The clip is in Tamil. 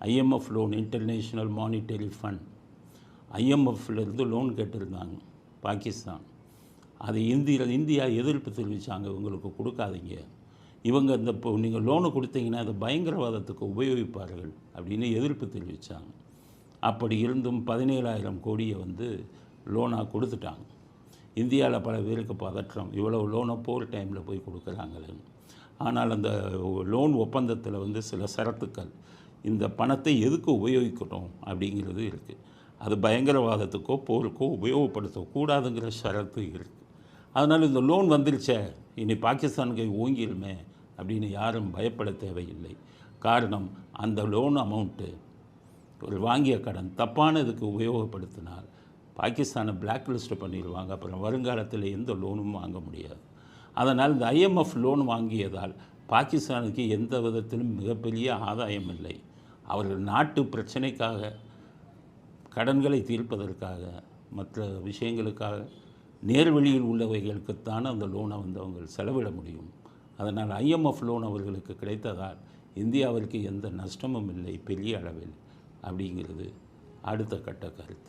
IMF loan international monetary fund ஐஎம்எஃப்லேருந்து loan கேட்டிருந்தாங்க பாகிஸ்தான். அதை இந்திய இந்தியா எதிர்ப்பு தெரிவித்தாங்க இவங்களுக்கு கொடுக்காதீங்க. இவங்க இந்த இப்போ நீங்கள் லோனு கொடுத்தீங்கன்னா அதை பயங்கரவாதத்துக்கு உபயோகிப்பார்கள் அப்படின்னு எதிர்ப்பு தெரிவித்தாங்க அப்படி இருந்தும் பதினேழாயிரம் கோடியை வந்து லோனாக கொடுத்துட்டாங்க. இந்தியாவில் பல பேருக்கு பதற்றம் இவ்வளோ லோனை போர் டைமில் போய் கொடுக்குறாங்களேன்னு. ஆனால் அந்த லோன் ஒப்பந்தத்தில் வந்து சில சரத்துக்கள் இந்த பணத்தை எதுக்கு உபயோகிக்கணும் அப்படிங்கிறது இருக்குது அது பயங்கரவாதத்துக்கோ போருக்கோ உபயோகப்படுத்தக்கூடாதுங்கிற ஷரத்து இருக்குது அதனால் இந்த லோன் வந்துருச்சே இனி பாகிஸ்தானுக்கு ஓங்கிருமே அப்படின்னு யாரும் பயப்பட தேவையில்லை. காரணம் அந்த லோன் அமௌண்ட்டு ஒரு வாங்கிய கடன் தப்பான இதுக்கு உபயோகப்படுத்தினால் பாகிஸ்தானை பிளாக் லிஸ்ட் பண்ணிடுவாங்க அப்புறம் வருங்காலத்தில் எந்த லோனும் வாங்க முடியாது. அதனால் இந்த ஐஎம்எஃப் லோன் வாங்கியதால் பாகிஸ்தானுக்கு எந்த விதத்திலும் மிகப்பெரிய ஆதாயம் இல்லை அவர்கள் நாட்டு பிரச்சனைக்காக கடன்களை தீர்ப்பதற்காக மற்ற விஷயங்களுக்காக நேர்வழியில் உள்ளவைகளுக்குத்தான் அந்த லோனை வந்து அவங்க செலவிட முடியும். அதனால் ஐஎம்எஃப் லோன் அவர்களுக்கு கிடைத்ததால் இந்தியாவிற்கு எந்த நஷ்டமும் இல்லை பெரிய அளவில். அப்படிங்கிறது அடுத்த கட்ட கருத்து.